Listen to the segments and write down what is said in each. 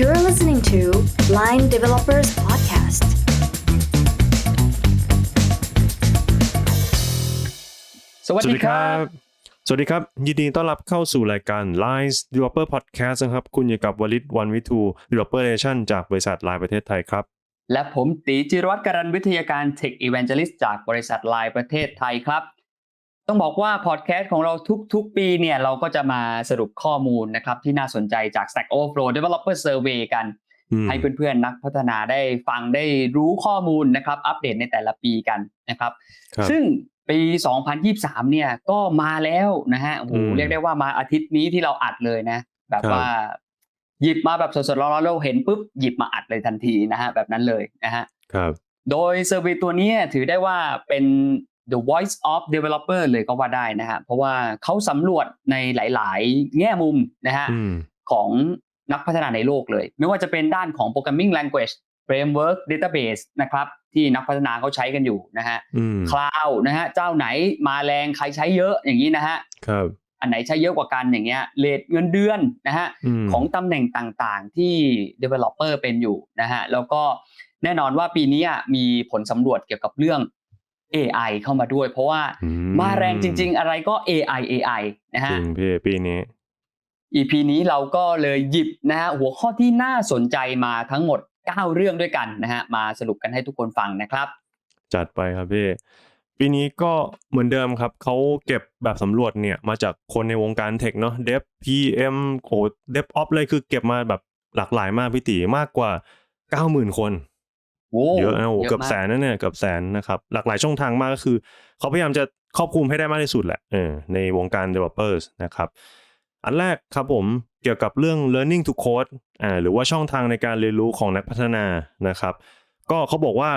You're listening to Line Developers Podcast. สวัสดีครับ สวัสดีครับ ยินดีต้อนรับเข้าสู่รายการ Lines Developer Podcast นะครับ คุณอยู่กับวลิตวันวิทู Developer Nation จากบริษัทไลน์ประเทศไทยครับ และผมตีจิรวัตรการันวิทยาการ Tech Evangelist จากบริษัทไลน์ประเทศไทยครับ ต้องบอกว่าพอดแคสต์ของเราทุก ๆ ปีเนี่ยเราก็จะมาสรุปข้อมูลนะครับที่น่าสนใจจาก Stack Overflow Developer Survey กันอืมให้เพื่อนๆนักพัฒนาได้ฟังได้รู้ข้อมูลนะครับอัปเดตในแต่ละปีกันนะครับครับซึ่งปี 2023 เนี่ยก็มาแล้วนะฮะโอ้โหอืมเรียกได้ว่ามาอาทิตย์นี้ที่เราอัดเลยนะ แบบครับว่าหยิบมาแบบสดๆร้อนๆเราเห็นปุ๊บหยิบมาอัดเลยทันทีนะฮะแบบนั้นเลยนะฮะครับโดยเซอร์เวยตัวนี้ถือได้ว่าเป็น the voice of developer เลยก็ว่าได้นะฮะเพราะว่าเขาสำรวจในหลาย ๆ แง่มุมนะฮะอืมของนักพัฒนาในโลกเลย ไม่ว่าจะเป็นด้านของ programming language framework database นะครับที่นักพัฒนาเขาใช้กันอยู่นะฮะอืมคลาวนะฮะเจ้าไหนมาแรงใครใช้เยอะอย่างนี้นะฮะครับอันไหนใช้เยอะกว่ากันอย่างเงี้ยเลทเงินเดือนนะฮะมของตำแหน่งต่างๆที่ developer เป็นอยู่นะฮะแล้วก็แน่นอนว่าปีนี้อะมีผลสำรวจเกี่ยวกับเรื่อง AI เข้ามาด้วย เพราะว่าอืมาแรงจริง ๆ อะไรก็ AI AI นะจฮะริงพี่ปีนี้ EP นี้เราก็เลยหยิบนะฮะหัวข้อที่น่าสนใจมาทั้งหมด 9 เรื่องด้วยกันนะฮะมาสรุปกันให้ทุกคนฟังนะครับ จัดไปครับพี่ปีนี้ก็เหมือนเดิมครับ เขาเก็บแบบสำรวจเนี่ยมาจากคนในวงการเทคเนาะ Dev PM โอ้เดฟออฟเลยคือเก็บมาแบบหลากหลายมากพี่ตีมากกว่า 90,000 คนโอ้ เยอะนะโอ้ยเกือบมากแสนนั่นเนี่ยเกือบแสนนะครับ หลากหลายช่องทางมากก็คือ เขาพยายามจะครอบคลุมให้ได้มากที่สุดแหละเออในวงการ developers นะครับอันแรกครับผมเกี่ยวกับเรื่อง learning to code อ่าหรือว่าช่องทางในการเรียนรู้ของนักพัฒนานะครับ ก็เขาบอกว่า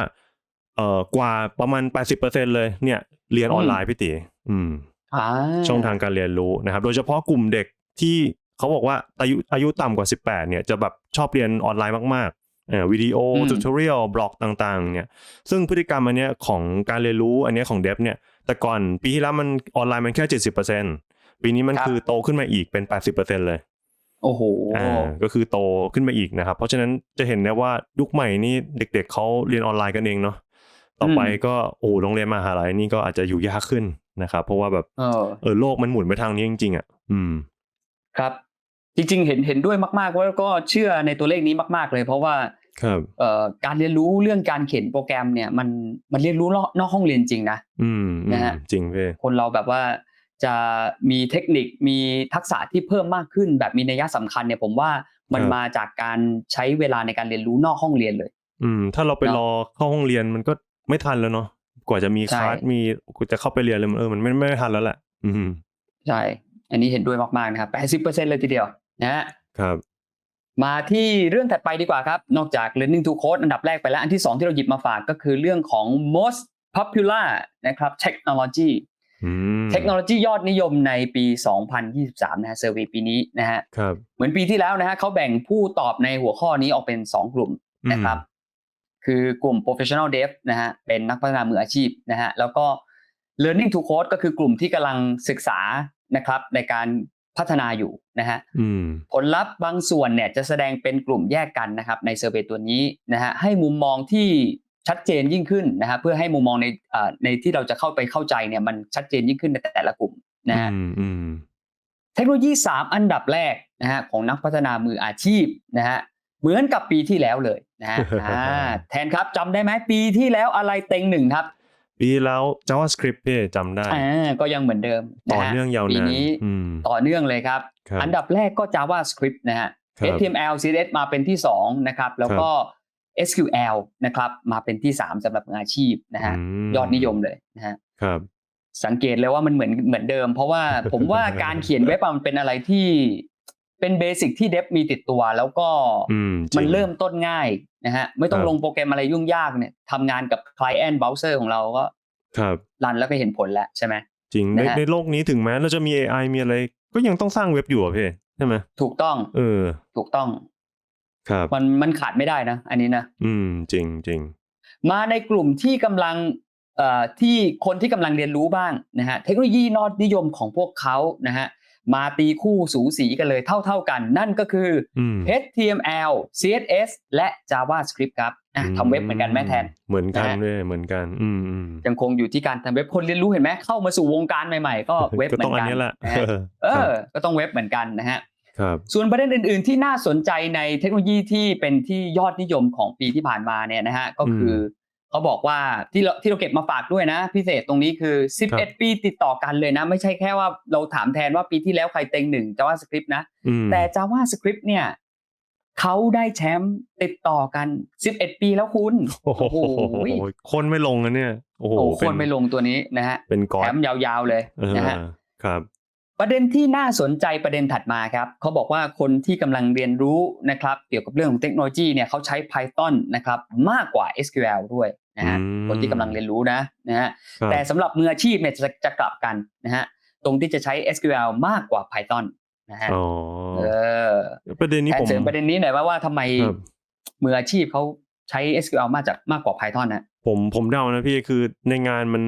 เอ่อกว่าประมาณ 80%เลยเนี่ยเรียนออนไลน์พี่ตีอืมอ่าช่องทางการเรียนรู้นะครับ โดยเฉพาะกลุ่มเด็กที่เขาบอกว่าอายุอายุต่ำกว่า 18 เนี่ยจะแบบชอบเรียนออนไลน์มากๆเอ่อ วิดีโอทูตอเรียลบล็อกต่างๆเนี่ยซึ่งพฤติกรรมอันเนี้ยของการเรียนรู้อันเนี้ยของเดฟเนี่ยแต่ก่อนปีที่แล้วมันออนไลน์มันแค่70%ปีนี้มันคือโตขึ้นมาอีกเป็น80%เลยโอ้โหอ่าก็คือโตขึ้นมาอีกนะครับ เพราะฉะนั้นจะเห็นได้ว่ายุคใหม่นี่เด็กๆเขาเรียนออนไลน์กันเองเนาะต่อไปก็โอ้โรงเรียนมหาลัยนี่ก็อาจจะอยู่ยากขึ้นนะครับเพราะว่าแบบเออเออโลกมันหมุนไปทางนี้จริงๆอะ อืม ครับ จริงๆเห็นเห็นด้วยมากๆว่าก็เชื่อในตัวเลขนี้มาก ๆ เลย เพราะว่าครับเอ่อการเรียนรู้เรื่องการเขียนโปรแกรมเนี่ยมันมันเรียนรู้นอกนอกห้องเรียนจริงนะอืมอืมนะฮะจริงเพ่คนเราแบบว่าจะมีเทคนิคมีทักษะที่เพิ่มมากขึ้น แบบมีนัยสำคัญเนี่ยผมว่ามันมาจากการใช้เวลาในการเรียนรู้นอกห้องเรียนเลย อืม ถ้าเราไปเนอะรอเข้าห้องเรียนมันก็ไม่ทันแล้วเนาะกว่าจะมีใช่คลาสมีกูจะเข้าไปเรียนเลยมันเออมันไม่ไม่ทันแล้วแหละอืมใช่ อันนี้เห็นด้วยมากๆนะครับ80%เลยทีเดียว นะฮะครับ มาที่เรื่องถัดไปดีกว่าครับ นอกจาก learning to code อันดับแรกไปแล้ว อันที่ 2 ที่เราหยิบมาฝากก็คือเรื่องของ most popular นะครับ technology อืมเทคโนโลยียอดนิยมในปี 2023 นะฮะเซอร์วีปีนี้นะฮะครับเหมือนปีที่แล้วนะฮะเขาแบ่งผู้ตอบในหัวข้อนี้ออกเป็น 2 กลุ่มนะครับ คือกลุ่ม professional dev นะฮะเป็นนักพัฒนามืออาชีพนะฮะแล้วก็ learning to code ก็คือกลุ่มที่กำลังศึกษานะครับในการ พัฒนาอยู่นะฮะอืมผลลัพธ์บางส่วนเนี่ยจะแสดงเป็นกลุ่มแยกกันนะครับในเซอร์เวยตัวนี้นะฮะให้มุมมองที่ชัดเจนยิ่งขึ้นนะฮะเพื่อให้มุมมองในเอ่อในที่เราจะเข้าไปเข้าใจเนี่ยมันชัดเจนยิ่งขึ้นในแต่ละกลุ่มนะฮะอืมอืมเทคโนโลยี 3 อันดับแรกนะฮะของนักพัฒนามืออาชีพนะฮะเหมือนกับปีที่แล้วเลยนะฮะอ่าแทนครับจำได้ไหมปีที่แล้วอะไรเต็งหนึ่งครับ ปีแล้ว JavaScript พี่จำได้อ่าก็ยังเหมือนเดิมะต่อฮะเนื่องยาวนานปีนี้อืมต่อเนื่องเลยครับครับ อันดับแรกก็ JavaScript นะฮะครับ HTML CSS มาเป็นที่2นะครับแล้วก็ SQL นะครับมาเป็นที่ 3สำหรับมืออาชีพนะฮะมยอดนิยมเลยนะฮะครับสังเกตเลยว่ามันเหมือนเหมือนเดิม เพราะว่าผมว่าการเขียนเว็บอะมันเป็นอะไรที่ เป็นเบสิกที่เดฟมีติดตัวแล้วก็อืมจงมันเริ่มต้นง่ายนะฮะไม่ต้องครับลงโปรแกรมอะไรยุ่งยากเนี่ยทำงานกับ Client Browser ของเราก็ครับรันแล้วก็เห็นผลแล้วใช่ไหมจริงในนะฮะในโลกนี้ถึงแม้เราจะมี AI มีอะไร ก็ยังต้องสร้างเว็บอยู่อะพี่ใช่ไหมถูกต้อง เออ ถูกต้อง ครับ มันมันขาดไม่ได้นะ อันนี้นะอืม จริงจริงมาในกลุ่มที่กำลังเอ่อที่คนที่กำลังเรียนรู้บ้างนะฮะเทคโนโลยีนอดนิยมของพวกเขานะฮะ มาตีคู่สูสีกันเลยเท่าๆกัน นั่นก็คืออืม HTML CSS และ JavaScript ครับอะทำเว็บเหมือนกันแม่แทน เหมือนกันนะฮะด้วยเหมือนกันอืมอืมยังคงอยู่ที่การทำเว็บคนเรียนรู้เห็นไหมเข้ามาสู่วงการใหม่ๆ ก็เว็บก็เหมืต้อองนอันกันนี้แหละนะฮะเออเอครับอก็ต้องเว็บเหมือนกันนะฮะครับส่วนประเด็นอื่น ๆ ที่น่าสนใจในเทคโนโลยีที่เป็นที่ยอดนิยมของปีที่ผ่านมาเนี่ยนะฮะก็คืออ เขาบอกว่าที่เราที่เราเก็บมาฝากด้วยนะ พิเศษตรงนี้คือครับ11 ปีติดต่อกันเลยนะ ไม่ใช่แค่ว่าเราถามแทนว่าปีที่แล้วใครเต็งหนึ่ง JavaScript นะ อืม แต่ JavaScript เนี่ยเขาได้แชมป์ติดต่อกัน 11 ปีแล้วคุณ โอ้โหโอ้โห คนไม่ลงนะเนี่ย โอ้โหโอ้โหเป็คนไม่ลงตัวนี้นะฮะเป็นกอแชดมป์ยาวๆเลยเออนะฮะ ครับ ประเด็นที่น่าสนใจประเด็นถัดมาครับเขาบอกว่าคนที่กำลังเรียนรู้นะครับเกี่ยวกับเรื่องของเทคโนโลยีเนี่ยเขาใช้ Python นะครับมากกว่า SQL ด้วยนะฮะอืมคนที่กำลังเรียนรู้นะนะฮะครับแต่สำหรับมืออาชีพเนี่ยจะจะกลับกันนะฮะตรงที่จะใช้ SQL มากกว่า Python นะฮะอ๋อเออประเด็นนี้แอผดมเสริมประเด็นนี้หน่อยว่าว่าทำไมครับมืออาชีพเขาใช้ SQL มากจากมากกว่า Python นะผมผมเดานะพี่คือในงานมัน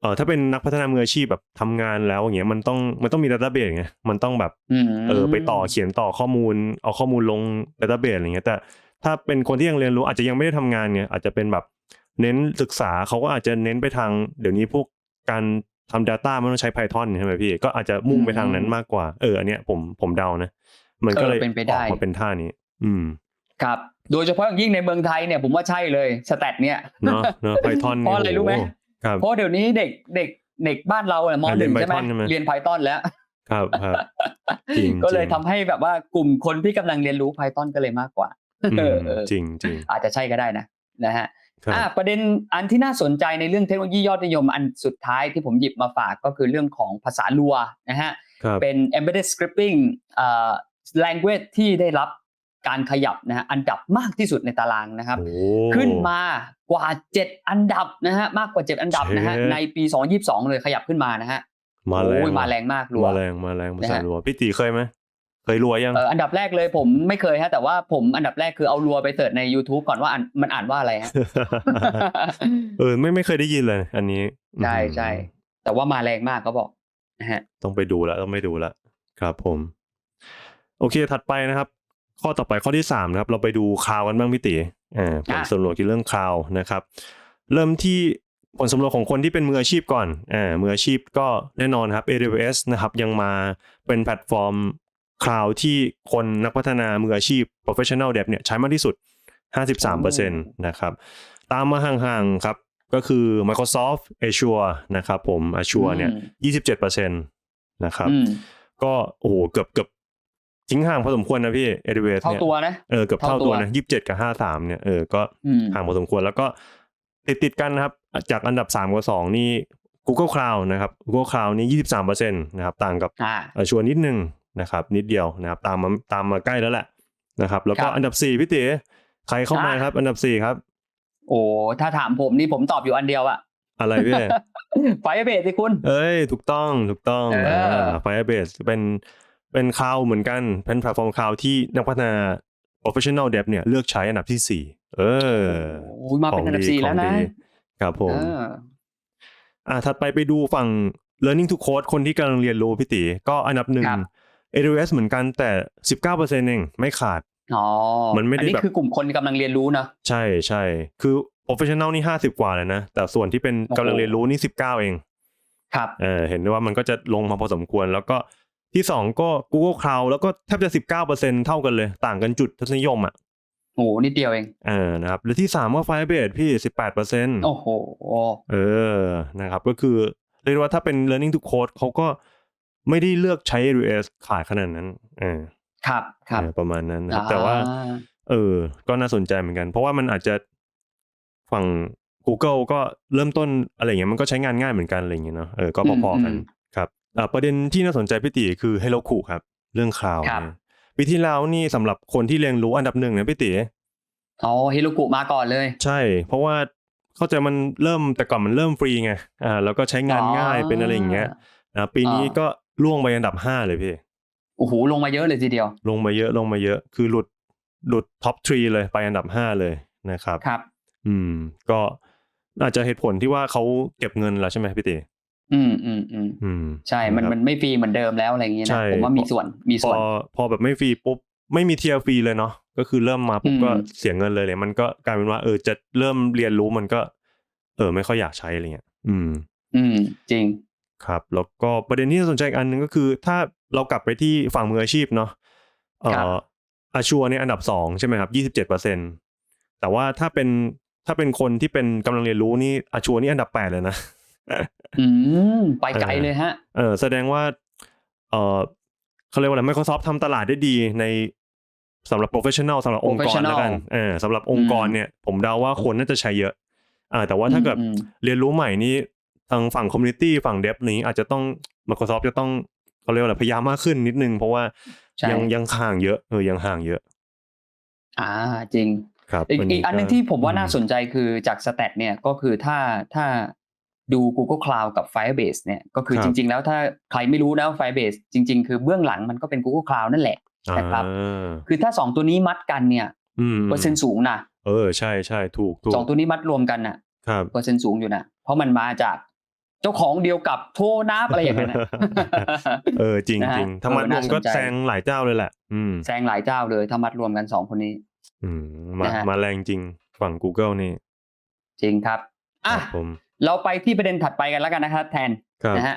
เออถ้าเป็นนักพัฒนามืออาชีพแบบทำงานแล้วอย่างเงี้ยมันต้องมันต้องมีดัตเตอร์เบสไงมันต้องแบบมเออไปต่อเขียนต่อข้อมูล เอาข้อมูลลงดัตเตอร์เบสอะไรเงี้ยแต่ถ้าเป็นคนที่ยังเรียนรู้อาจจะยังไม่ได้ทำงานไงอาจจะเป็นแบบเน้นศึกษาเขาก็อาจจะเน้นไปทาง เดี๋ยวนี้พวกการทำ Data มันต้องใช้ Python ใช่ไหมพี่ ก็อาจจะมุ่งไปทางนั้นมากกว่า เอออันเนี้ยผมผมเดานะ มันก็เลยเออเป็นไปอได้อกมาเป็นท่านี้ อืม ครับ โดยเฉพาะอย่างยิ่งในเมืองไทยเนี่ยผมว่าใช่เลยสแตทเนี่ยเนาะเนาะ Python เพราะอะไรรู้ไหมโโครับ เพราะเดี๋ยวนี้เด็กเด็กเด็กบ้านเราเนี่ยมอะหนึ่งเรียนใช่ไหม Python ใช่ไหมเรียน Python แล้ว ครับครับจริงก็เลยจริงทำให้แบบว่ากลุ่มคนที่กำลังเรียนรู้ Python ก็เลยมากกว่าอืมเออเออจริงจริงอาจจะใช่ก็ได้นะนะฮะครับอะประเด็นอันที่น่าสนใจในเรื่องเทคโนโลยียอดนิยมอันสุดท้ายที่ผมหยิบมาฝากก็คือเรื่องของภาษาลัวนะฮะครับเป็น embedded scripting เอ่อ language ที่ได้รับ การขยับนะฮะอันดับมากที่สุดในตารางนะครับโอ้ขึ้นมากว่า 7 อันดับนะฮะมากกว่า 7 อันดับนะฮะเชฟในปี 2022 เลยขยับขึ้นมานะฮะมาแรงโอ้ยมาแรงมากรัวมาแรงมาแรงภาษานะฮะรัวพี่ตีเคยไหมเคยรัวยังเอออันดับแรกเลยผมไม่เคยฮะแต่ว่าผมอันดับแรกคือเอารัวไปเสิร์ชใน YouTube ก่อนว่าอ่านมันอ่านว่าอะไรฮะเออไม่ไม่เคยได้ยินเลย อันนี้ใช่อืมใช่แต่ว่ามาแรงมากเขาบอกนะฮะต้องไปดูแล้วต้องไปดูแล้วครับผม โอเคถัดไปนะครับ ข้อต่อไปข้อที่สามนะครับเราไปดูคราวกันบ้างพี่ตีอ่าผลอะสำรวจเกี่ยวกับเรื่องคราวนะครับ เริ่มที่ผลสำรวจของคนที่เป็นมืออาชีพก่อนอ่ามืออาชีพก็แน่นอนครับ AWS นะครับยังมาเป็นแพลตฟอร์มคลาวที่คนนักพัฒนามืออาชีพ professional dev เนี่ยใช้มากที่สุด 53%นะครับตามมาห่างๆครับก็คือ Microsoft Azure นะครับผม Azure เนี่ย 27%นะครับอืมก็โอ้โหเกือบเกือบ ทิ้งห่างพอสมควรนะพี่ AWS เท่าเนี่ยตัวนะ เออเกือบเท่าเท่าตัตัววนะยี่สิบเจ็ดกับห้าสามเนี่ยเออก็อืม ห่างพอสมควรแล้วก็ติดติดๆกันนะครับ จากอันดับสามกับสองนี่ Google Cloud นะครับ Google Cloud นี่ยี่สิบสามเปอร์เซ็นต์นะครับต่างกับ อ่าชัวนิดนึงนะครับนิดเดียวนะครับตามมาตามมาใกล้แล้วแหละนะครับแล้วก็ครับอันดับสี่พี่เต๋ใครเข้ามาอะ ครับ อันดับสี่ครับโอ้ถ้าถามผมนี่ผมตอบอยู่อันเดียวอะอะไรพี่ ไฟเบสสิคุณ เอ้ยถูกต้องถูกต้องเออ ไฟเบสเป็น เป็นคลาวเหมือนกัน เป็นแพลตฟอร์มคลาวที่นักพัฒนา professional dev เนี่ยเลือกใช้อันดับที่สี่เออโอ้ยมาเป็นอันดับสี่แล้วนะของดีครับผมเอออ่าถัดไปไปดูฝั่ง learning to code คนที่กำลังเรียนรู้พี่ตีก็อันดับหนึ่งครับ AWS เหมือนกันแต่19%เองไม่ขาดอ๋อมันไม่ได้อันนี้แบบคือกลุ่มคนกำลังเรียนรู้นะใช่ใช่คือ professional นี่50กว่าเลยนะ แต่ส่วนที่เป็นโอ้โหกำลังเรียนรู้นี่19เอง ครับเออเห็นได้ว่ามันก็จะลงมาพอสมควรแล้วก็ ที่สองก็ Google Cloud แล้วก็แทบจะ 19%เท่ากันเลย ต่างกันจุดทศนิยมอะโอ้โหนิดเดียวเองเออนะครับแล้วที่สามก็ Firebase พี่ 18%โอ้โหเออนะครับก็คือเรียกได้ว่าถ้าเป็น learning to code เขาก็ไม่ได้เลือกใช้ AWS ขาดขนาดนั้นเออครับครับเออประมาณนั้นนะครับแต่ว่าอ่เออ ก็น่าสนใจเหมือนกัน เพราะว่ามันอาจจะฝั่ง Google ก็เริ่มต้นอะไรอย่างเงี้ยมันก็ใช้งานง่ายเหมือนกันอะไรอย่างเงี้ยเนาะเออก็พอๆกันครับอ่า ประเด็นที่น่าสนใจพี่ตีคือ Hello k u ครับ เรื่องคลาวครับปีที่แล้วนี่สำหรับคนที่เรียนรู้อันดับหนึ่งนะพี่ตีอ๋อฮิโรกุมาก่อนเลย ใช่ เพราะว่าเข้าใจมันเริ่มแต่ก่อนมันเริ่มฟรีไงอ่าแล้วก็ใช้งานง่ายเป็นอะไรอย่างเงี้ยนะปีนี้อ่าก็ล่วงไปอันดับห้าเลยพี่โอ้โหลงมาเยอะเลยทีเดียว ลงมาเยอะลงมาเยอะ คือหลุดหลุดท็อปทรีเลยไปอันดับห้าเลยนะครับครับ อืม ก็อาจจะเหตุผลที่ว่าเขาเก็บเงินแล้วใช่ไหมพี่ตี อืมอืมอืมอืมใช่มันะครับมันไม่ฟรีเหมือนเดิมแล้วอะไรอย่างเงี้ยใช่นะผมว่ามีส่วนมีพส่อวนพอแบบไม่ฟรีปุ๊บไม่มีเทียร์ฟรีเลยเนาะก็คือเริ่มมาปุ๊บอืมก็เสียเงินเลยเลยมันก็กลายเป็นว่าเออจะเริ่มเรียนรู้มันก็ เออ ไม่ค่อยอยากใช้อะไรเงี้ยอืม อืม จริงครับ แล้วก็ประเด็นที่น่าสนใจอีกอันหนึ่งก็คือ ถ้าเรากลับไปที่ฝั่งมืออาชีพเนาะเอ่ครับออาชัวเนี่ยอันดับสองใช่ไหมครับยี่สิบเจ็ดเปอร์เซ็นแต่ว่าถ้าเป็นถ้าเป็นคนที่เป็นกำลังเรียนรู้นี่อาชัวนี่อันดับแปดเลยนะ อืมไปไกลเออเลยฮะ เออ แสดงว่า เออเขาเรียกว่าอะไร Microsoft ทำตลาดได้ดีในสำหรับ professional สำหรับองค์กร Professional แล้วกันเออสำหรับองค์กรอืมเนี่ย ผมเดาว่าคนน่าจะใช้เยอะ อ่า แต่ว่าถ้าเกิดอืมอืมเรียนรู้ใหม่นี่ทางฝั่ง community ฝั่ง dev นี้อาจจะต้อง Microsoft จะต้องเขาเรียกว่าอะไรพยายามมากขึ้นนิดนึง เพราะว่าใช่ยังยังห่างเยอะเออยังห่างเยอะ อ่าจริงครับอีกวัอีกอันหนึงที่ผมว่าน่าสอืนใจคือจากสแตทเนี่ยก็คือถ้าถ้า ดู Google Cloud กับ Firebase เนี่ยก็คือครับจริง ๆ แล้วถ้าใครไม่รู้นะ Firebase จริง ๆ คือเบื้องหลังมันก็เป็น Google Cloud นั่นแหละนะครับอ่าคือถ้าสองตัวนี้มัดกันเนี่ยอืมเปอร์เซ็นต์สูงนะเออใช่ใช่ถูกถูกสองตัวนี้มัดรวมกันน่ะครับเปอร์เซ็นต์สูงอยู่นะเพราะมันมาจากเจ้าของเดียวกับโทนับอะไรอย่างเงี้ยนะเออจริงนะฮะจริงถ้ามัดเออรวน่ามสนก็ใจแซงหลายเจ้าเลยแหละอืมแซงหลายเจ้าเลยถ้ามัดรวมกันสองคนนี้ อืมมานะฮะมาแรงจริงฝั่ง Google นี่ จริงครับคอะรับผม เราไปที่ประเด็นถัดไปกันแล้วกันนะครับแทนครับนะฮะ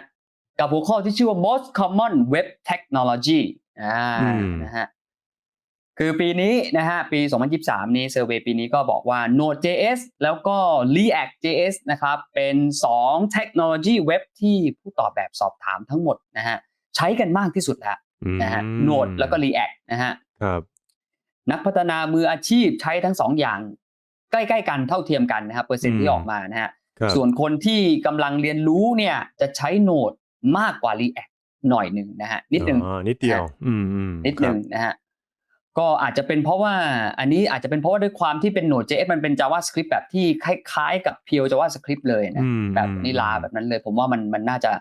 กับหัวข้อที่ชื่อว่า most common web technology อ่าอืมนะฮะคือปีนี้นะฮะปี 2023 นี้เซอร์เวยปีนี้ก็บอกว่า Node.js แล้วก็ React.js นะครับเป็น2เทคโนโลยีเว็บที่ผู้ตอบแบบสอบถามทั้งหมดนะฮะใช้กันมากที่สุดแล้วอืมนะฮะ Node แล้วก็ React นะฮะครับนักพัฒนามืออาชีพใช้ทั้งสองอย่าง ใกล้ ๆ กันเท่าเทียมกันนะครับเปอร์เซ็นต์ที่ออกมานะฮะครับ ส่วนคนที่กำลังเรียนรู้เนี่ยจะใช้โนดมากกว่า React หน่อยหนึ่งนะฮะนิดหนึ่งอ๋อนิดเดียวอืมอืมนิดหนึ่งครับนะฮะก็อาจจะเป็นเพราะว่าอันนี้อาจจะเป็นเพราะว่าด้วยความที่เป็น Node.js มันเป็น JavaScript แบบที่คล้าย ๆ กับ pure JavaScript เลยนะอืมแบบอืมนิลาแบบนั้นเลย ผมว่ามันมันน่าจะ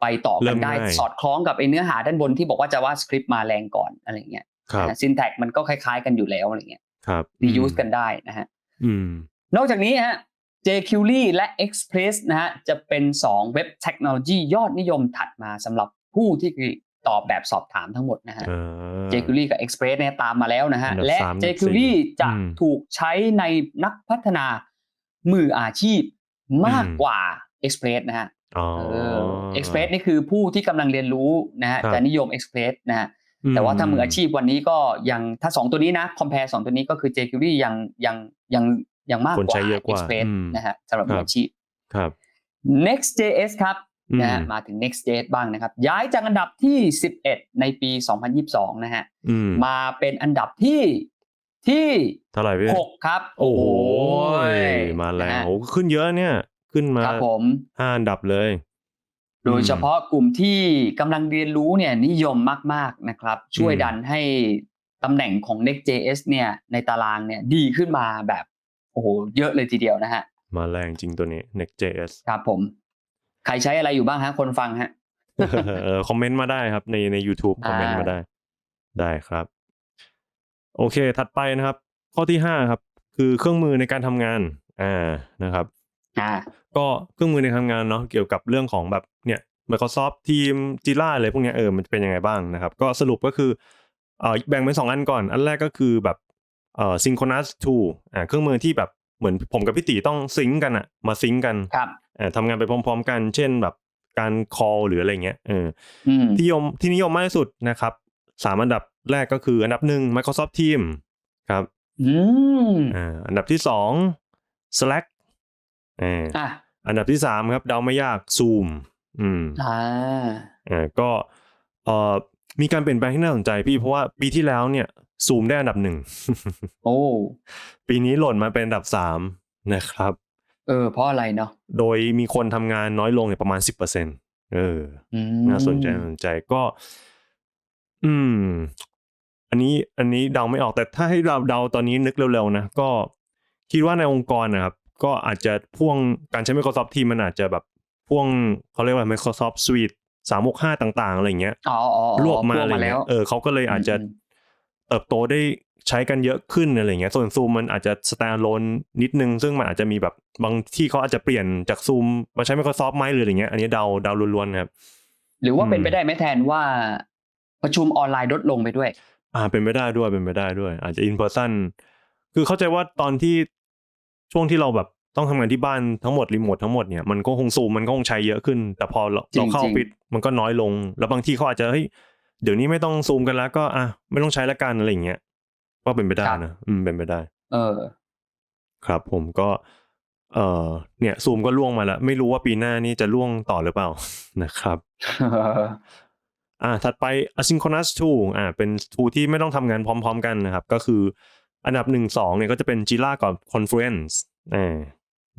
ไปต่อเริ่กันมได้ง่ายสอดคล้องกับไอ้เนื้อหาด้านบนที่บอกว่า JavaScript มาแรงก่อนอะไรเงี้ยครับซินแท็กมันก็คล้าย ๆ กันอยู่แล้วอะไรเงี้ยครับ reuse กันได้นะฮะอืมนอกจากนี้ฮะ jQuery และ Express นะฮะจะเป็น 2 เว็บเทคโนโลยียอดนิยมถัดมาสำหรับผู้ที่ตอบแบบสอบถามทั้งหมดนะฮะอ่า jQuery กับ Express เนี่ยตามมาแล้วนะฮะอันดับและสามอันดับ jQuery สี่จะอืมถูกใช้ในนักพัฒนามืออาชีพมากอืมกว่า Express นะฮะอ๋อเออ Express นี่คือผู้ที่กำลังเรียนรู้นะฮะครับจะนิยม Express นะฮะแต่ว่าถ้ามืออาชีพวันนี้ก็ยังถ้าสองตัวนี้นะ compare สองตัวนี้ก็คือ jQuery ยังยังยัง ยังมากคนกว่าใช้เยอะกว่า Express อืมนะฮะสำหรับครับมืออาชีพครับ Next.js ครับอืมนะฮะมาถึง Next.js บ้างนะครับ ย้ายจากอันดับที่ 11 ในปี 2022 นะฮะอืมมาเป็นอันดับที่ที่เท่าไหร่พี่6ครับ โอ้โหยมาแรงนะฮะโอ้ขึ้นเยอะเนี่ย ขึ้นมาครับผมห้าอันดับเลย โดยเฉพาะกลุ่มที่กำลังเรียนรู้เนี่ยนิยมมาก ๆนะครับ ช่วยอืมดันให้ตำแหน่งของ Next.js เนี่ยในตารางเนี่ยดีขึ้นมาแบบ โอ้โหเยอะเลยทีเดียวนะฮะ มาแรงจริงตัวนี้ Next.js ครับผม ใครใช้อะไรอยู่บ้างฮะ คนฟังฮะเออคอมเมนต์มาได้ครับ ในใน YouTube คอมเมนต์อ่ามมาได้ ได้ครับ โอเค ถัดไปนะครับ ข้อที่ห้าครับ คือเครื่องมือในการทำงาน อ่านะครับอ่าก็เครื่องมือในการทำงานเนาะเกี่ยวกับเรื่องของแบบเนี่ย Microsoft Team Jira อะไรพวกเนี้ยเออมันเป็นยังไงบ้างนะครับ ก็สรุปก็คือเอ่อแบ่งเป็นสองอันก่อน อันแรกก็คือแบบ เอ่อ synchronous tool อ่าเครื่องมือที่แบบเหมือนผมกับพี่ตีต้องซิงก์กันอะมาซิงก์กันครับอ่าทำงานไปพร้อม ๆ กัน เช่นแบบการ call หรืออะไรเงี้ยเอออืมที่นิยมที่นิยมมากที่สุดนะครับสามอันดับแรกก็คืออันดับหนึ่ง Microsoft Team ครับอืมอ่าอันดับที่สอง Slack อ่าอะอันดับที่สามครับเดาไม่ยาก Zoom อืมอ่าอ่าก็เอ่อมีการเปลี่ยนแปลงที่น่าสนใจพี่เพราะว่าปีที่แล้วเนี่ย Zoom ได้อันดับหนึ่งโอ้ปีนี้หล่นมาเป็นอันดับสามนะครับ เออ เพราะอะไรเนาะโดยมีคนทำงานน้อยลงเนี่ยประมาณสิบเปอร์เซ็นเอออืมน่าสนใจน่าสนใจก็ อืม อันนี้ อันนี้เดาไม่ออกแต่ถ้าให้เราเดาตอนนี้นึกเร็วๆนะก็คิดว่าในองค์กรนะครับ ก็อาจจะพ่วงการใช้ Microsoft Teams มันอาจจะแบบพ่วงเขาเรียกว่า Microsoft Suite สามกห้าต่าง ๆ อะไรอย่างเงี้ยอ๋ออ๋ออ๋อรวบมาพ่วงอะไรมาแล้เงี้วยเออเขาก็เลยอาจจะอืม เติบโตได้ใช้กันเยอะขึ้นอะไรเงี้ยส่วนซูมมันอาจจะ standalone นิดนึง ซึ่งมันอาจจะมีแบบบางที่เขาอาจจะเปลี่ยนจากซูมมาใช้ Microsoft ไหมหรืออะไรเงี้ยอันนี้เดาเดาล้วนๆนะครับ หรือว่าเป็นอืมไปได้ไหมแทนว่าประชุมออนไลน์ลดลงไปด้วย อ่าเป็นไปได้ด้วยเป็นไปได้ด้วย อาจจะ in person คือเข้าใจว่าตอนที่ช่วงที่เราแบบต้องทำงานที่บ้านทั้งหมดรีโมททั้งหมดเนี่ยมันก็คงซูมมันก็คงใช้เยอะขึ้น แต่พอเราจริงเราเข้าจริงปิดมันก็น้อยลง แล้วบางที่เขาอาจจะเฮ้ย เดี๋ยวนี้ไม่ต้องซูมกันแล้วก็อะไม่ต้องใช้ละกันอะไรอย่างเงี้ยก็เป็นไปได้นะอืมเป็นไปได้ เออ ครับ ผมก็ เอ่อเนี่ย ซูมก็ล่วงมาแล้วไม่รู้ว่าปีหน้านี้จะล่วงต่อหรือเปล่านะครับอ่าถัดไป asynchronous tool อ่าเป็น tool ที่ไม่ต้องทำงานพร้อม ๆ กันนะครับ ก็คืออันดับหนึ่งสองเนี่ยก็จะเป็น Jira กับ Confluence อ่า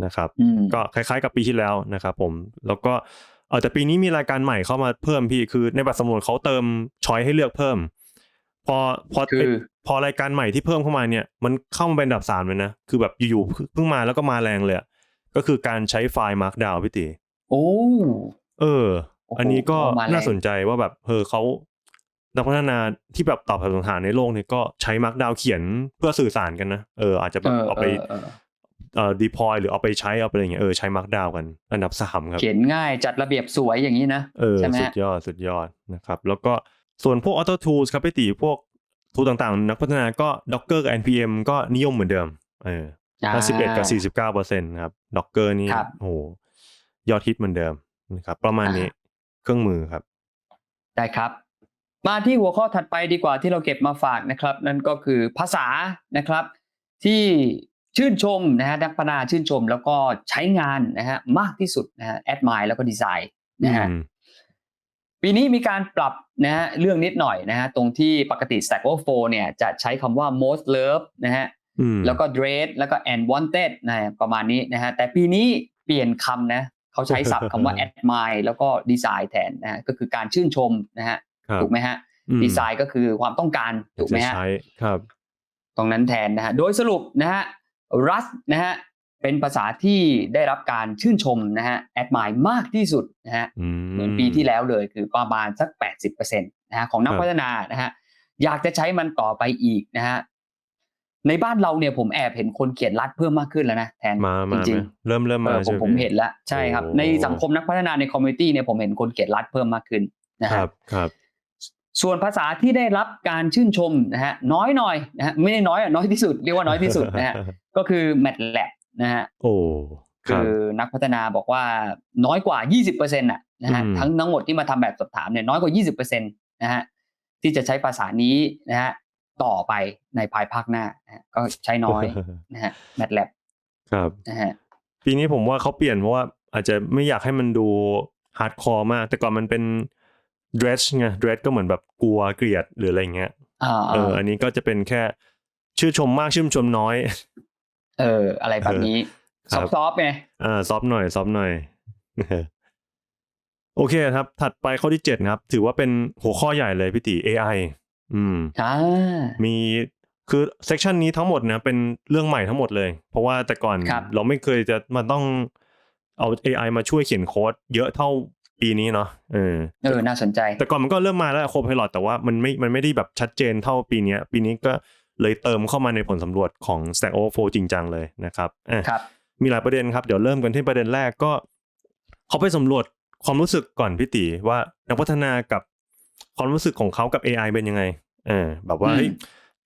นะครับอืมก็คล้ายๆกับปีที่แล้วนะครับผม แล้วก็ เออแต่ปีนี้มีรายการใหม่เข้ามาเพิ่มพี่คือในบัตรสำรวจเขาเติมช้อยให้เลือกเพิ่ม พอพอคือ พอรายการใหม่ที่เพิ่มเข้ามาเนี่ย มันเข้ามาเป็นอันดับสามเลยนะคือแบบอยู่ๆเพิ่งมาแล้วก็มาแรงเลยอะก็คือการใช้ไฟล์ Markdown พี่ตีโอ้ เออ โอ้โหอันนี้ก็มาแรง น่าสนใจว่าแบบเออเขานักพัฒนาที่แบบตอบคำถามในโลกเนี่ยก็ใช้มาร์กดาวเขียนเพื่อสื่อสารกันนะเอออาจจะแบบเอาไปเออเอ่อ deploy หรือเอาไปใช้เอาไปอะไรอย่างเงี้ยเออใช้มาร์กดาวกัน อันดับสามครับ เขียนง่ายจัดระเบียบสวยอย่างนี้นะเออใช่ไหมสุฮะดยอดสุดยอดนะครับแล้วก็ส่วนพวก auto tools ครับพี่ตีพวกทูต่างๆ นักพัฒนาก็ docker กับ npm ก็นิยมเหมือนเดิมเออถ้าสิบเอ็ดกับสี่สิบเก้าเปอร์เซ็นต์ครับด็อกเกอร์นี่ครับโอ้โหยอดฮิตเหมือนเดิมนะครับประมาณนี้เครื่องมือครับ ได้ครับ มาที่หัวข้อถัดไปดีกว่าที่เราเก็บมาฝากนะครับ นั่นก็คือภาษานะครับ ที่ ชื่นชมนะฮะนักพัฒนาชื่นชมแล้วก็ใช้งานนะฮะมากที่สุดนะฮะแอดมายแล้วก็ดีไซน์นะฮะอืมปีนี้มีการปรับนะฮะเรื่องนิดหน่อยนะฮะตรงที่ปกติ Stack Overflow เนี่ยจะใช้คำว่า most love นะฮะอืมแล้วก็ dread แล้วก็ and wanted นะฮะประมาณนี้นะฮะแต่ปีนี้เปลี่ยนคำนะเขาใช้ศัพท์คำว่า admire แล้วก็ design แทนนะฮะก็คือการชื่นชมนะฮะครับถูกไหมฮะอืมดีไซน์ก็คือความต้องการถูกไหมจะฮะใช้ครับตรงนั้นแทนนะฮะโดยสรุปนะฮะ Rust นะฮะเป็นภาษาที่ได้รับการชื่นชมนะฮะ admire มากที่สุดนะฮะอืมเหมือนปีที่แล้วเลยคือประมาณสัก 80%นะฮะของนักครับพัฒนานะฮะอยากจะใช้มันต่อไปอีกนะฮะในบ้านเราเนี่ยผมแอบเห็นคนเขียนรัดเพิ่มมากขึ้นแล้วนะแทนมาจมาริงไหมเริ่มเริ่มๆเอมาอผมใช่ไหมผมเห็นแล้วใช่ครับโอ้ในสังคมนักพัฒนาในคอมมูนิตี้เนี่ยผมเห็นคนเขียนรัดเพิ่มมากขึ้นนะคฮะรับครับ ส่วนภาษาที่ได้รับการชื่นชมนะฮะน้อยหน่อยนะฮะไม่ได้น้อยอะน้อยที่สุดเรียกว่าน้อยที่สุดนะฮะก็คือ MATLAB นะฮะโอ้คคืรับอนักพัฒนาบอกว่าน้อยกว่า 20%น่ะนะฮะอืมทั้งทั้งหมดที่มาทำแบบสอบถามเนี่ยน้อยกว่า 20%นะฮะที่จะใช้ภาษานี้นะฮะต่อไปในภายภาคหน้านะฮะก็ใช้น้อยนะฮะ MATLAB ครับนะฮะปีนี้ผมว่าเขาเปลี่ยนเพราะว่าอาจจะไม่อยากให้มันดูฮาร์ดคอร์มาก แต่ก่อนมันเป็น dress ไง dress ก็เหมือนแบบกลัวเกลียดหรืออะไรเงี้ยอ่าเออ อันนี้ก็จะเป็นแค่ชื่นชมมากชื่นชมน้อย เออ อะไรแบบนี้คซรัอบฟซอฟไงอ่าซอฟต์หน่อยซอฟต์หน่อยโอเคครับ ถัดไปข้อที่เจ็ดครับ ถือว่าเป็นหัวข้อใหญ่เลยพี่ตี AI อืมอ่ามีคือเซกชันนี้ทั้งหมดนะเป็นเรื่องใหม่ทั้งหมดเลย เพราะว่าแต่ก่อนครับเราไม่เคยจะมันต้องเอา AI มาช่วยเขียนโค้ดเยอะเท่า ปีนี้เนาะเออเออน่าสนใจ แต่ก่อนมันก็เริ่มมาแล้วโคพ i ลอตแต่ว่ามันไม่มันไม่ได้แบบชัดเจนเท่าปีเนี้ยปีนี้ก็เลยเติมเข้ามาในผลสำรวจของ Stack Overflow จริงจังเลยนะครับอะครับ มีหลายประเด็นครับ เดี๋ยวเริ่มกันที่ประเด็นแรกก็ เขาไปสำรวจความรู้สึกก่อนพี่ตีว่านักพัฒนากับความรู้สึกของเขากับ AI เป็นยังไงเออแบบว่าอืมเฮ้ย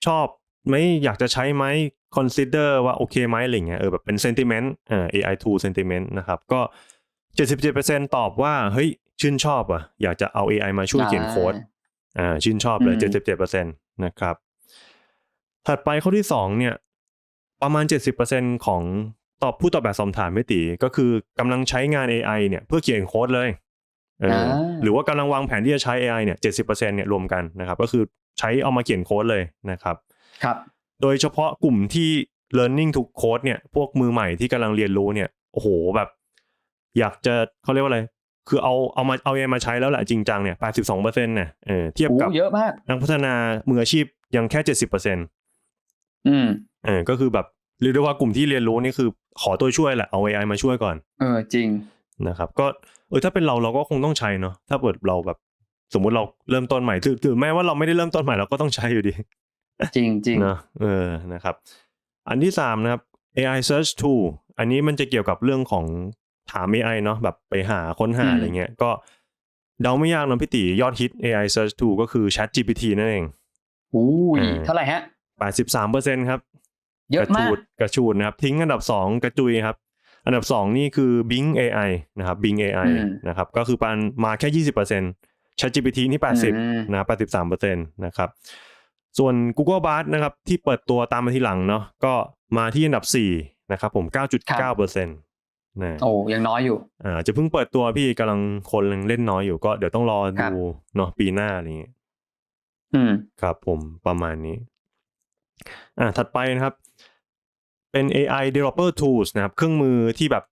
ชอบไหมอยากจะใช้ไหม consider ว่าโอเคไหมอะไรเงี้ยเออแบบเป็น sentiment เอ่อ AI tool sentiment นะครับ ก็ 77%ตอบว่าเฮ้ยชื่นชอบอะอยากจะเอา AI มาช่วยเขียนโค้ดอ่าชื่นชอบเลยอืมเจ็ดสิบเจ็ดเปอร์เซ็นตนะครับ ถัดไปข้อที่สองเนี่ย ประมาณเจ็ดสิบเปอร์เซ็นของตอบผู้ตอบแบบสอบถามไม่ตีก็คือกำลังใช้งาน AI เนี่ยเพื่อเขียนโค้ดเลยเอออาหรือว่ากำลังวางแผนที่จะใช้ AI เนี่ยเจ็ดสิบเปอร์เซ็นเนี่ยรวมกันนะครับ ก็คือใช้เอามาเขียนโค้ดเลยนะครับ ครับ โดยเฉพาะกลุ่มที่ learning to code เนี่ย พวกมือใหม่ที่กำลังเรียนรู้เนี่ย โอ้โห แบบ อยากจะเขาเรียกว่าอะไร คือเอาเอามาเอาเอมาใช้แล้วแหละจริงจังเนี่ย82เปอร์เซ็นต์เนี่ยเออเทียบโอ้กับเยอะมากนักพัฒนามืออาชีพยังแค่70เปอร์เซ็นต์อืมเออก็คือแบบเรียกได้ว่ากลุ่มที่เรียนรู้นี่คือขอตัวช่วยแหละเอา AI มาช่วยก่อน เออจริงนะครับ ก็เออถ้าเป็นเราเราก็คงต้องใช้เนาะถ้าเกิดเราแบบสมมุติเราเริ่มต้นใหม่ถือถือแม้ว่าเราไม่ได้เริ่มต้นใหม่เราก็ต้องใช้อยู่ดี จริงจริงเนอะเออนะครับ อันที่สามนะครับ AI search tool อันนี้มันจะเกี่ยวกับเรื่องของ ถาม AI เนาะแบบไปหาค้นหาอืมอะไรเงี้ย ก็เดาไม่ยากนะพี่ติยอดฮิต AI search tool ก็คือ Chat GPT นั่นเองอุ้ยเออเท่าไหร่ฮะ83%ครับ เยอะกระมาชูกดกระชูดนะครับ ทิ้งอันดับ2กระจุยครับ อันดับ2นี่คือ Bing AI นะครับ Bing AI อืมนะครับ ก็คือปานมาแค่20% ChatGPT นี่อืม80นะ83%นะครับ ส่วน Google Bard นะครับ ที่เปิดตัวตามมาทีหลังเนาะก็มาที่อันดับ4นะครับผม9.9%นะโอ้ยังน้อยอยู่อ่าจะเพิ่งเปิดตัวพี่กำลังคนยังเล่นน้อยอยู่ก็เดี๋ยวต้องรอครับดูเนาะปีหน้าอะไรอย่างเงี้ยอืมครับผมประมาณนี้ อ่าถัดไปนะครับ เป็น AI developer tools นะครับ เครื่องมือที่แบบ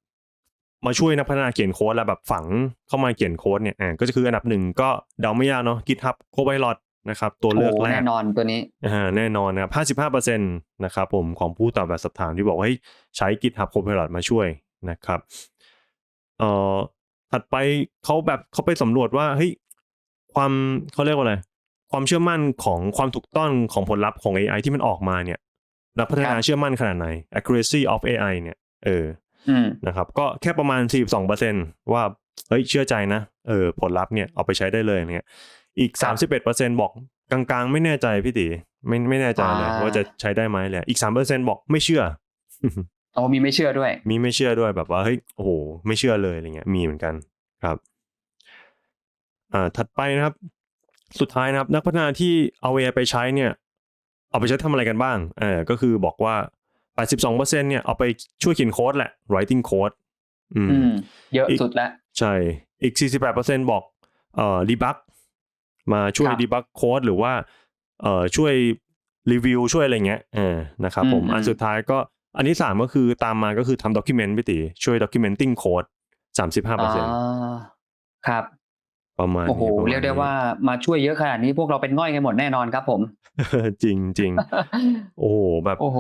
มาช่วยนักพัฒนาเขียนโค้ดแล้วแบบฝังเข้ามาเขียนโค้ดเนี่ยอ่าก็จะคืออันดับหนึ่งก็เดาไม่ยากเนาะ GitHub Copilot นะครับ ตัวเลือกโอ้แรกแน่นอนตัวนี้อ่าแน่นอนนะครับ55%นะครับผมของผู้ตอบแบบสอบถามที่บอกว่าให้ใช้ GitHub Copilot มาช่วย นะครับเอ่อถัดไปเขาแบบเขาไปสำรวจว่าเฮ้ยความเขาเรียกว่าอะไร ความเชื่อมั่นของความถูกต้องของผลลัพธ์ของ AI ที่มันออกมาเนี่ยนักพัฒนาครับเชื่อมั่นขนาดไหน accuracy of AI เนี่ย เอออืมนะครับ ก็แค่ประมาณ 42%ว่า เฮ้ย เชื่อใจนะ เออ ผลลัพธ์เนี่ย เอาไปใช้ได้เลยเนี่ย อีกครับ31%บอกกลางๆ ไม่แน่ใจพี่ตีไม่ไม่แน่ใจเลยอ่าว่าจะใช้ได้ไหมเลยอีก 3%บอกไม่เชื่อ โอ้มีไม่เชื่อด้วย มีไม่เชื่อด้วยแบบว่าเฮ้ยโอ้โหไม่เชื่อเลยอะไรเงี้ยมีเหมือนกันครับอ่าถัดไปนะครับ สุดท้ายนะครับ นักพัฒนาที่เอา AI ไปใช้เนี่ย เอาไปใช้ทำอะไรกันบ้างเออก็คือบอกว่า 82%เนี่ยเอาไปช่วยเขียนโค้ดแหละ writing code อืมอืมเยอะอีกสุดแล้วใช่ อีก 48%บอกเอ่อ debug มาช่วยครับ debug โค้ดหรือว่าเอ่อช่วยรีวิวช่วยอะไรเงี้ยเออนะครับผมอืมอันสุดท้ายก็ อันที่สามก็คือตามมาก็คือทำ document พี่ติช่วย documenting code 35%อ่าครับ ประมาณโอ้โหนี้ประมณเรียกได้ว่ามาช่วยเยอะขนาดนี้พวกเราเป็นง่อยกันหมดแน่นอนครับผมจริงจริงโอ้โหแบบโอ้โห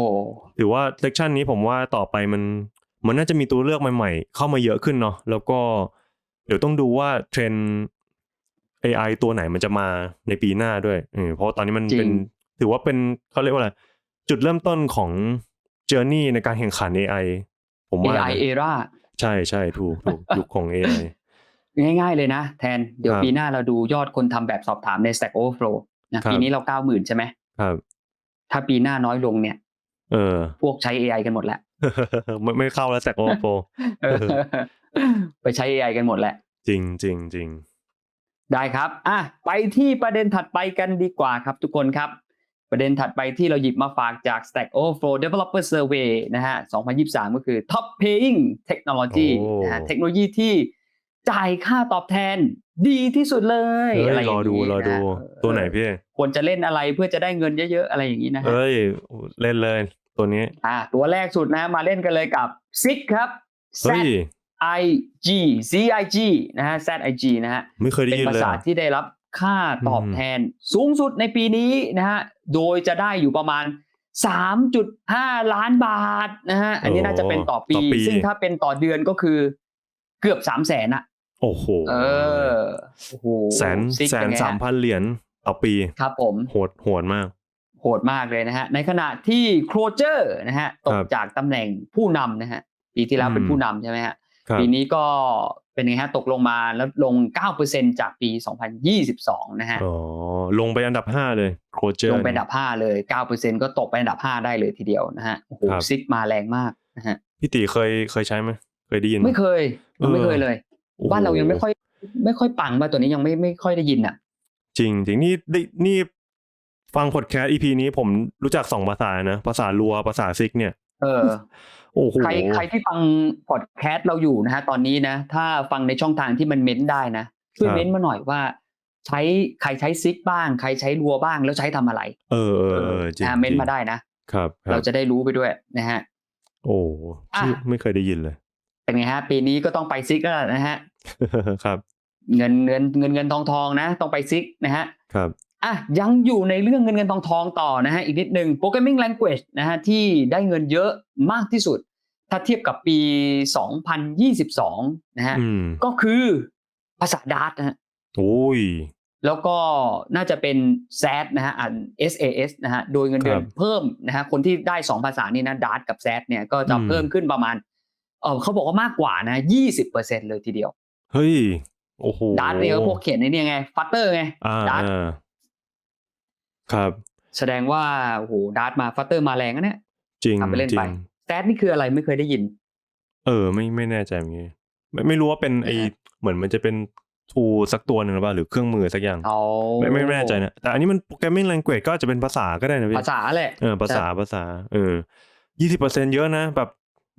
ถือว่าเลคชันนี้ผมว่าต่อไปมัน มันน่าจะมีตัวเลือกใหม่ๆ เข้ามาเยอะขึ้นเนาะแล้วก็ เดี๋ยวต้องดูว่าเทรนด์ AI ตัวไหนมันจะมาในปีหน้าด้วยเออเพราะว่าตอนนี้มันจริงเป็น ถือว่าเป็นเขาเรียกว่าอะไรจุดเริ่มต้นของ เจอร์นี่ในการแข่งขัน AI ผมว่า AI นะ era ใช่ใช่ถูกถูกยุคของ AI ง่ายๆเลยนะ แทนเดี๋ยวครับปีหน้าเราดูยอดคนทำแบบสอบถามใน Stack Overflow นะครับปีนี้เราเก้าหมื่นใช่ไหมครับ ถ้าปีหน้าน้อยลงเนี่ย เออ พวกใช้ AI กันหมดแล้วไม่ไม่เข้าแล้วแซกโอโฟเออไปใช้ AI กันหมดแหละ จริงจริงจริงได้ครับ อะ ไปที่ประเด็นถัดไปกันดีกว่าครับทุกคนครับ ประเด็นถัดไปที่เราหยิบมาฝากจาก Stack Overflow Developer Survey นะฮะ 2023 ก็คือ Top Paying Technology โอ้นะฮะเทคโนโลยีที่จ่ายค่าตอบแทนดีที่สุดเลยเฮ้ยอะไรอรอย่างดูนี้รอดูนะตัวไหนพี่ ควรจะเล่นอะไรเพื่อจะได้เงินเยอะๆ อะไรอย่างนี้นะฮะเอ้ย เล่นเลย ตัวนี้ อะตัวแรกสุดนะ มาเล่นกันเลยกับ Zig ครับ Z เฮ้ย I G Z I G นะฮะ Z I G นะฮะไม่เคยได้เป็นยินภาเลยษาอะที่ได้รับค่าตอบแทนสูงสุดในปีนี้นะฮะ โดยจะได้อยู่ประมาณ 3.5 ล้านบาทนะฮะ อันนี้น่าจะเป็นต่อปี ซึ่งถ้าเป็นต่อเดือนก็คือเกือบ3 0 0แสนอะโอ้โห เออ โอ้โหแสนซิกแสเป็นไงฮะสามพันเหรียญต่อปี ครับผม โหด โหดมาก โหดมากเลยนะฮะ ในขณะที่โครเจอร์นะฮะตคกรับจากตำแหน่งผู้นำนะฮะ ปีที่แล้วเป็นอืมผู้นำใช่ไหมฮะครับปีนี้ก็ เป็นไงฮะตกลงมาแล้วลง 9%จากปี 2022 นะฮะอ๋อลงไปอันดับห้าเลยโคเจอร์ลงไปอันดับ 5 เลย 9%ก็ตกไปอันดับ 5 ได้เลยทีเดียวนะฮะโอ้โหครับซิกมาแรงมากนะฮะพี่ตีเคยเคยใช้ไหมเคยได้ยินหไม่เคยยังไม่เคยเลยโอ้โหบ้านเรายังไม่ค่อย ไม่ค่อยปังมาตัวนี้ยังไม่ไม่ค่อยได้ยินอะ จริงจริงนี่ได้นี่ฟังพอดแคสต์ EP นี้ผมรู้จักสองภาษานะภาษาลัวภาษาซิกเนี่ย เออ โอ้โหใครใครที่ฟังพอดแคสต์เราอยู่นะฮะตอนนี้นะ ถ้าฟังในช่องทางที่มันเม้นได้นะช่วยครับเม้นมาหน่อยว่า ใช้ใครใช้ซิกบ้าง ใครใช้รัวบ้างแล้วใช้ทำอะไร เออเออเออจริงนะเม้นจริงมาได้นะครับครัเราบจะได้รู้ไปด้วยนะฮะ โอ้อะชื่อไม่เคยได้ยินเลย เป็นไงฮะ ปีนี้ก็ต้องไปซิกแล้วล่ะนะฮะครับ เงินเงินเงินเงินทองทองนะ ต้องไปซิกนะฮะครับ อะยังอยู่ในเรื่องเงินเงินทองทองต่อนะฮะอีกนิดนึง programming language นะฮะที่ได้เงินเยอะมากที่สุด ถ้าเทียบกับปี 2022 นะฮะอืมก็คือภาษาดาร์ตนะฮะโอ้ยแล้วก็น่าจะเป็น SAT นะฮะอ่าน SAS นะฮะโดยเงินเดือนครับเพิ่มนะฮะคนที่ได้สองภาษานี้นะ DART กับ SAT เนี่ยก็จะอืมเพิ่มขึ้นประมาณเออเขาบอกว่ามากกว่านะ20%เลยทีเดียว เฮ้ย โอ้โห DART เนี่ยก็พวกเขียนในเนี่ยไง Flutter ไงอ่า DART อ่า ครับ แสดงว่าโอ้โห DART มา Flutter มาแรงนะเนี่ยจริงทำไปเล่นจริไปง SAT นี่คืออะไรไม่เคยได้ยิน เออ ไม่ไม่แน่ใจเหมือนกันไม่ไม่รู้ว่าเป็นไอนะฮะเหมือนมันจะเป็นทูสักตัวหนึ่งหรือเปล่าหรือเครื่องมือสักอย่างเอาไม่ไม่ไม่แน่ใจนะแต่อันนี้มันโปรแกรมมิ่ง language ก็อาจจะเป็นภาษาก็ได้นะพี่ภาษาแหละเออภาษาภาษา เออยี่สิบเปอร์เซ็นเยอะนะแบบ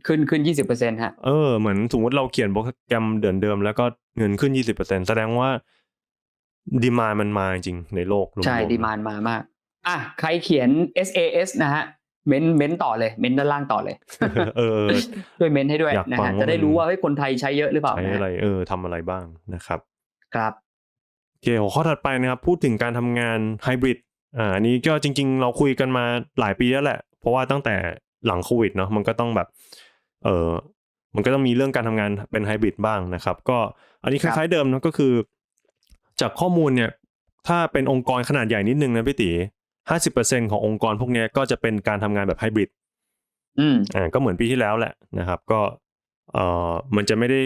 ขึ้นขึ้น20%ฮะเออเหมือนสมมติเราเขียนโปรแกรมเดิมเดิมๆแล้วก็เงินขึ้นยี่สิบเปอร์เซ็นแสดงว่า ดีมามันมาจริงๆในโลกรวๆใช่ดีมานมามาก อะใครเขียน SAS นะฮะเม้นเม้นต่อเลย เม้นด้านล่างต่อเลย เออช่วยเม้นให้ด้วยอยากนะฟัฮะงว่าจะได้มันรู้ว่าเฮ้ยคนไทยใช้เยอะหรือเปล่าใช้นะฮะอะไรเออทำอะไรบ้างนะครับ ครับโอเคหัวข้อถัดไปนะครับ พูดถึงการทำงานไฮบริดอ่าอันนี้ก็จริง ๆ เราคุยกันมาหลายปีแล้วแหละ เพราะว่าตั้งแต่หลังโควิดเนาะมันก็ต้องแบบ เออมันก็ต้องมีเรื่องการทำงานเป็นไฮบริดบ้างนะครับ ก็อันนี้คครับล้ายๆเดิมเนอะก็คือ จากข้อมูลเนี่ยถ้าเป็นองค์กรขนาดใหญ่นิดนึงนะพี่ตีห้าสิบเปอร์เซ็นขององค์กรพวกเนี้ยก็จะเป็นการทำงานแบบไฮบริดอืมอ่าก็เหมือนปีที่แล้วแหละนะครับ ก็เอ่อมันจะไม่ได้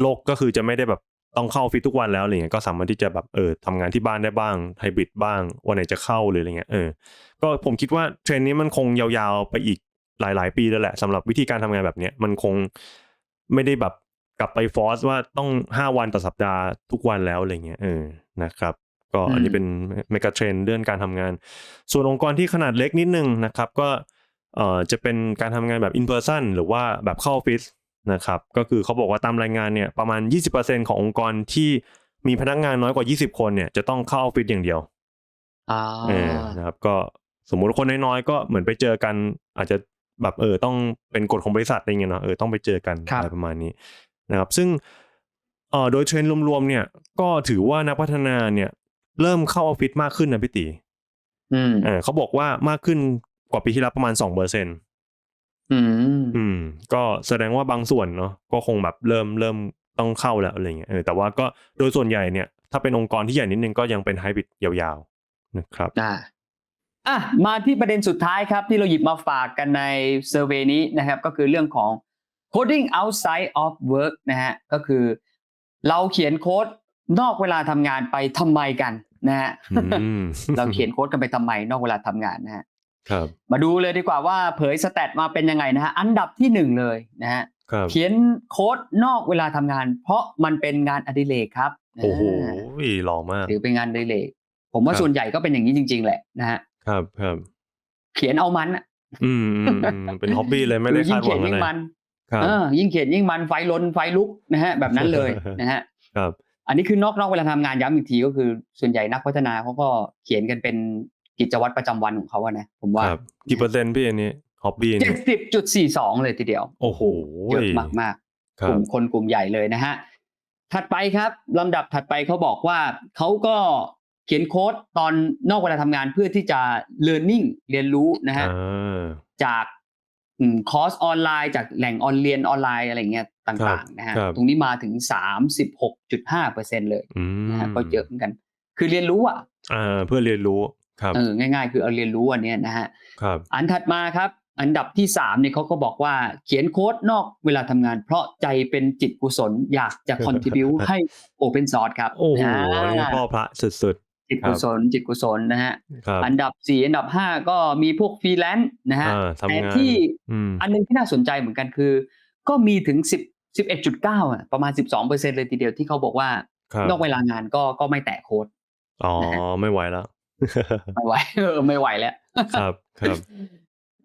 โลกก็คือจะไม่ได้แบบต้องเข้าออฟฟิศทุกวันแล้วอะไรเงี้ยก็สามารถที่จะแบบเออทำงานที่บ้านได้บ้างไฮบริดบ้าง วันไหนจะเข้าหรืออะไรเงี้ยเออก็ผมคิดว่าเทรนด์นี้มันคงยาวๆไปอีกหลาย ๆ ปีแล้วแหละสำหรับวิธีการทำงานแบบเนี้ยมันคงไม่ได้แบบ กลับไปฟอร์สว่าต้องห้าวันต่อสัปดาห์ทุกวันแล้วอะไรเงี้ยเออนะครับ ก็อันนี้อืมเป็นเมกะเทรนด์เรื่องการทำงาน ส่วนองค์กรที่ขนาดเล็กนิดนึงนะครับ ก็เอ่อจะเป็นการทำงานแบบ in person หรือว่าแบบเข้าออฟฟิศนะครับ ก็คือเขาบอกว่าตามรายงานเนี่ยประมาณ 20%ขององค์กรที่มีพนักงานน้อยกว่า 20 คนเนี่ยจะต้องเข้าออฟฟิศอย่างเดียวอ่าเออนะครับก็สมมุติคนน้อยๆก็เหมือนไปเจอกัน อาจจะแบบเออต้องเป็นกฎของบริษัทอะไรเงี้ยเนาะเออต้องไปเจอกันครับอะไรประมาณนี้ นะครับซึ่งเอ่อโดยเทรนด์รวมๆเนี่ยก็ถือว่านักพัฒนาเนี่ยเริ่มเข้าออฟฟิศมากขึ้นนะพี่ตีอืมเออเขาบอกว่ามากขึ้นกว่าปีที่แล้วประมาณสองเปอร์เซ็นอืมอืม ก็แสดงว่าบางส่วนเนาะก็คงแบบเริ่มเริ่มต้องเข้าแล้วอะไรเงี้ยเออแต่ว่าก็โดยส่วนใหญ่เนี่ย ถ้าเป็นองค์กรที่ใหญ่นิดนึงก็ยังเป็นไฮบริดยาวๆนะครับอ่าอะมาที่ประเด็นสุดท้ายครับที่เราหยิบมาฝากกันในเซอร์เวยนี้นะครับ ก็คือเรื่องของ coding outside of work นะฮะก็คือเราเขียนโค้ดนอกเวลาทำงานไปทำไมกันนะฮะอืมเราเขียนโค้ดกันไปทำไมนอกเวลาทำงานนะฮะครับมาดูเลยดีกว่าว่าเผยสแตทมาเป็นยังไงนะฮะอันดับที่หนึ่งเลยนะฮะครับเขียนโค้ดนอกเวลาทำงาน เพราะมันเป็นงานอดิเรกครับโอ้โหาหล่อมากหรือเป็นงานอดิเรกผมว่าครับส่วนใหญ่ก็เป็นอย่างนี้จริง ๆ แหละนะฮะครับครับเขียนเอามันอะอืมอืมอืมเป็นฮ็อบบี้เลยไม่ได้คือยิ่คางดหเขีวัยงนอะยิ่ไรงมันครับ เออยิ่งเขียนยิ่งมันไฟล้นไฟลุกนะฮะแบบนั้นเลยนะฮะครับ อันนี้คือนอกนอกเวลาทำงานย้ำอีกทีก็คือส่วนใหญ่นักพัฒนาเขาก็เขียนกันเป็นกิจวัตรประจำวันของเขาอะนะผมว่าครับกี่เปอร์เซ็นต์พี่อันนี้ฮ็อบบี้เจ็เนี่ดยสิบจุดสี่สองเลยทีเดียว โอ้โหเยอะมากมากๆคกรับลุ่มคนกลุ่มใหญ่เลยนะฮะถัดไปครับลำดับถัดไปเขาบอกว่าเขาก็เขียนโค้ดตอนนอกเวลาทำงานเพื่อที่จะ learning เรียนรู้นะฮะอ่าจากอืม คอร์สออนไลน์จากแหล่งออนเรียนออนไลน์อะไรเงี้ยครัต่าบงๆนะฮะครับตรงนี้มาถึง 36.5เปอร์เซ็นเลยอืมนะฮะก็เยอะเหมือนกัน คือเรียนรู้อะอ่าเพื่อเรียนรู้ครับเออง่ายๆ คือเอาเรียนรู้อันเนี้ยนะฮะครับอันถัดมาครับ อันดับที่สามเนี่ยเขาก็บอกว่าเขียนโค้ดนอกเวลาทำงาน เพราะใจเป็นจิตกุศลอยากจะ contribu ให้ Open Source ครับ โอ้โหอ่านี่พ่อพระสุด จิตกุศลจิตกุศลนะฮะๆครับอันดับสี่อันดับห้าก็มีพวกฟรีแลนซ์นะฮะอ่าแต่ทำงานที่อืมอันหนึงที่น่าสนใจเหมือนกันคือ ก็มีถึงสิบสิบเอ็ดจุดเก้าอะประมาณสิบสองเปอร์เซ็นเลยทีเดียวที่เขาบอกว่าครับนอกเวลางานก็ก็ไม่แตะโค้ดอ๋อนะฮะไม่ไหวแล้วไม่ไหวเออไม่ไหวแล้วครับครับ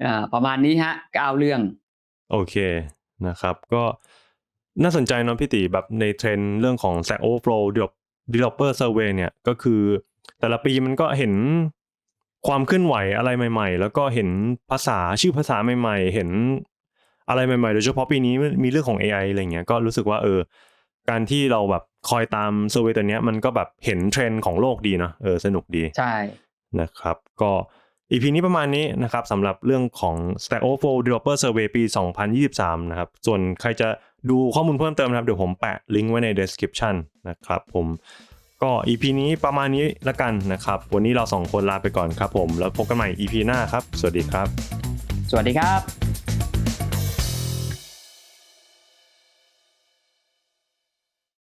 อ่าประมาณนี้ฮะเก้าเรื่อง โอเคนะครับ ก็น่าสนใจเนาะพี่ติแบบในเทรนด์เรื่องของ Stack Overflow Developer Survey เนี่ยก็คือ แต่ละปีมันก็เห็นความเคลื่อนไหวอะไรใหม่ ๆ แล้วก็เห็นภาษาชื่อภาษาใหม่ ๆ เห็นอะไรใหม่ๆ โดยเฉพาะปีนี้มีเรื่องของ AI อะไรเงี้ยก็รู้สึกว่าเออ การที่เราแบบคอยตามเซอร์เวยตัวเนี้ยมันก็แบบเห็นเทรนด์ของโลกดีเนาะเออสนุกดีใช่นะครับ ก็อีพีนี้ประมาณนี้นะครับสำหรับเรื่องของ Stack Overflow Developer Survey ปี 2023 นะครับ ส่วนใครจะดูข้อมูลเพิ่มเติมนะครับ เดี๋ยวผมแปะลิงก์ไว้ใน description นะครับผม ก็ EP นี้ประมาณนี้ละกันนะครับ วันนี้เราสองคนลาไปก่อนครับผม แล้วพบกันใหม่ EP หน้าครับ สวัสดีครับ สวัสดีครับ